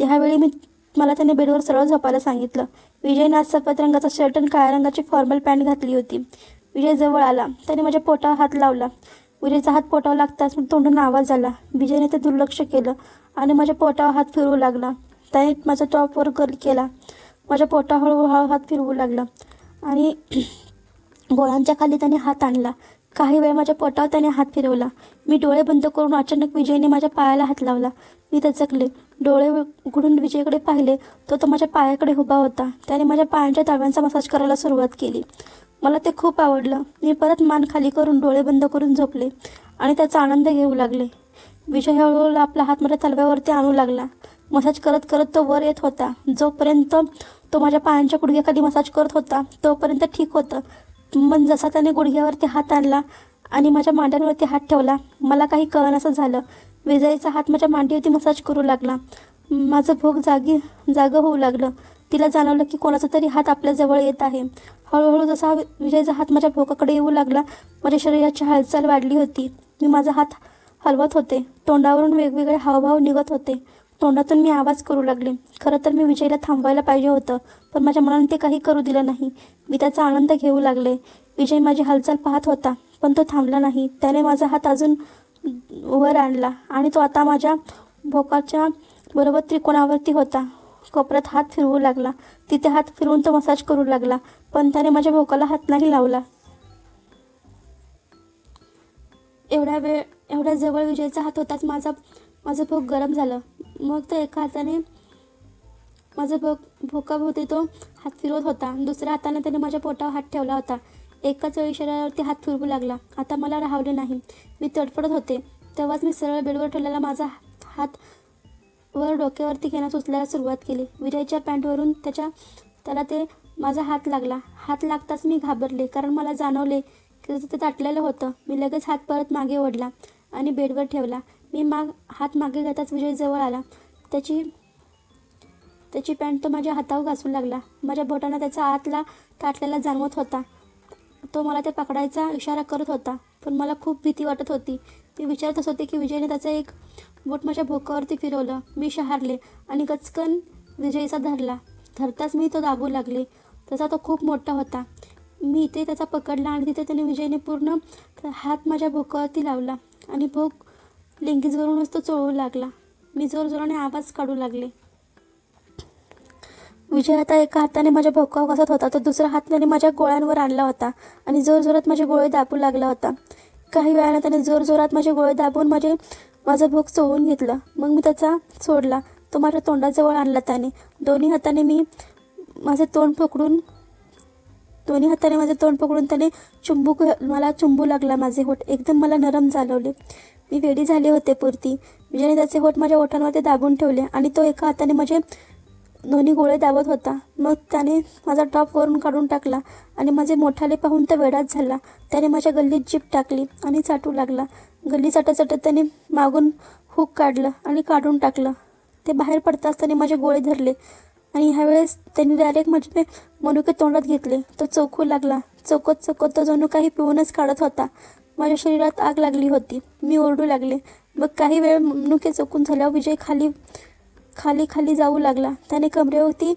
त्यावेळी मी मला त्याने बेडवर सरळ झोपायला सांगितलं. विजयने आज सफेद रंगाचा शर्ट आणि काळ्या रंगाची फॉर्मल पॅन्ट घातली होती. विजय जवळ आला. त्याने माझ्या पोटावर हात लावला. विजयचा हात पोटावर लागताच मग तोंडून आवाज आला. विजयने ते दुर्लक्ष केलं आणि माझ्या पोटावर हात फिरवू लागला. त्याने माझा टॉपवर गर्ल केला. माझ्या पोटावर हळूहळू हात फिरवू लागला आणि गोळांच्या खाली त्याने हात आणला. काही वेळ माझ्या पोटावर त्याने हात फिरवला. मी डोळे बंद करून अचानक विजयने माझ्या पायाला हात लावला. मी दचकले डोळे उघडून विजयकडे पाहिले तो तो माझ्या पायाकडे उभा होता. त्याने माझ्या पायांच्या तळव्यांचा मसाज करायला सुरुवात केली. मला ते खूप आवडलं. मी परत मान खाली करून डोळे बंद करून झोपले आणि त्याचा आनंद घेऊ लागले. विजय हळूहळू आपला हात माझ्या तलव्यावरती आणू लागला. मसाज करत करत तो वर येत होता. जोपर्यंत तो माझ्या पायांच्या गुडघ्याखाली मसाज करत होता तोपर्यंत ठीक होतं. पण जसा त्याने गुडघ्यावरती हात आणला आणि माझ्या मांड्यांवरती हात ठेवला मला काही कळणसं झालं. विजयीचा हात माझ्या मांडीवरती मसाज करू लागला. माझं भोग जागी जागं होऊ लागलं. तिला जाणवलं की कोणाचा तरी हात आपल्याजवळ येत आहे. हळूहळू जसा विजयचा हात माझ्या भोकाकडे येऊ लागला माझ्या शरीराची हालचाल वाढली होती. मी माझा हात हलवत होते. तोंडावरून वेगवेगळे हावभाव निघत होते. तोंडातून मी आवाज करू लागले. खरं तर मी विजयला थांबवायला पाहिजे होतं पण माझ्या मनाने ते काही करू दिलं नाही. मी त्याचा आनंद घेऊ लागले. विजय माझी हालचाल पाहत होता पण तो थांबला नाही. त्याने माझा हात अजून वर आणला आणि तो आता माझ्या भोकाच्या बरोबर त्रिकोणावरती होता. कोपऱ्यात हात फिरवू लागला. तिथे हात फिरवून तो मसाज करू लागला पण त्याने माझ्या भोकाला हात नाही लावला. एवढ्या वेळ एवढ्या जवळ विजयचा हात होताच माझा माझं भोक गरम झालं. मग तो एका हाताने माझं भोक भोकाभोवती तो हात फिरवत होता. दुसऱ्या हाताने त्याने माझ्या पोटावर हात ठेवला होता. एकाच वेळी शरीरावरती हात फिरवू लागला. आता मला राहावले नाही. मी तडफडत होते. तेव्हाच मी सरळ बेडवर ठेवलेला माझा हात वर डोक्यावरती घेण्यास उचलायला सुरुवात केली. विजयच्या पॅन्टवरून त्याच्या त्याला ते माझा हात लागला. हात लागताच मी घाबरले कारण मला जाणवले की ते ताटलेलं होतं. मी लगेच हात परत मागे ओढला. आणि बेडवर ठेवला. मी माग हात मागे घेताच विजय जवळ आला. त्याची त्याची पॅन्ट तो माझ्या हातावर घासून लागला. माझ्या बोटानं त्याचा आतला ताटलेला जाणवत होता. तो मला ते पकडायचा इशारा करत होता पण मला खूप भीती वाटत होती. मी विचारतच होते की विजयने त्याचं एक बोट माझ्या भोकावरती फिरवलं. मी शहारले आणि गचकन विजयचा धरला. धरताच मी तो दाबू लागले. त्याचा तो खूप मोठा होता. मी इथे त्याचा पकडला आणि तिथे त्याने विजयने पूर्ण हात माझ्या भोकावरती लावला. आणि भोग लिंगीजवरूनच तो चोळू लागला. मी जोरजोराने आवाज काढू लागले. विजय आता एका हाताने माझ्या भोकाव घासत होता तर दुसऱ्या त्याने माझ्या गोळ्यांवर आणला होता आणि जोरजोरात माझे गोळे दाबू लागला होता. काही वेळाने त्याने जोरजोरात माझे गोळे दाबून माझे माझं भोक चोळून घेतलं. मग मी त्याचा सोडला. तो माझ्या तोंडाजवळ आणला त्याने. दोन्ही हाताने मी माझे तोंड पकडून दोन्ही हाताने माझे तोंड पकडून त्याने चुंबू मला चुंबू लागला माझे होठ एकदम मला नरम झालवले मी वेडी झाले होते पुरती. विजयने त्याचे होठ माझ्या ओठांमध्ये दाबून ठेवले आणि तो एका हाताने माझे दोन्ही गोळे दाबत होता. मग त्याने माझा टॉप वरून काढून टाकला आणि माझे मोठाले पाहून तर वेडाच झाला. त्याने माझ्या गल्लीत जीप टाकली आणि चाटू लागला. गल्ली चाटत चाटत त्याने मागून हुक काढलं आणि काढून टाकलं. ते बाहेर पडताच त्याने माझे गोळे धरले. आणि ह्यावेळेस त्यांनी डायरेक्ट माझे म्हणजे मनुके तोंडात घेतले. तो चौकू लागला. चौकत चौकत तो जणू काही पिऊनच काढत होता. माझ्या शरीरात आग लागली होती. मी ओरडू लागले. मग काही वेळ मनुके चौकून झाल्यावर विजय खाली खाली खाली जाऊ लागला. त्याने कमरेवरती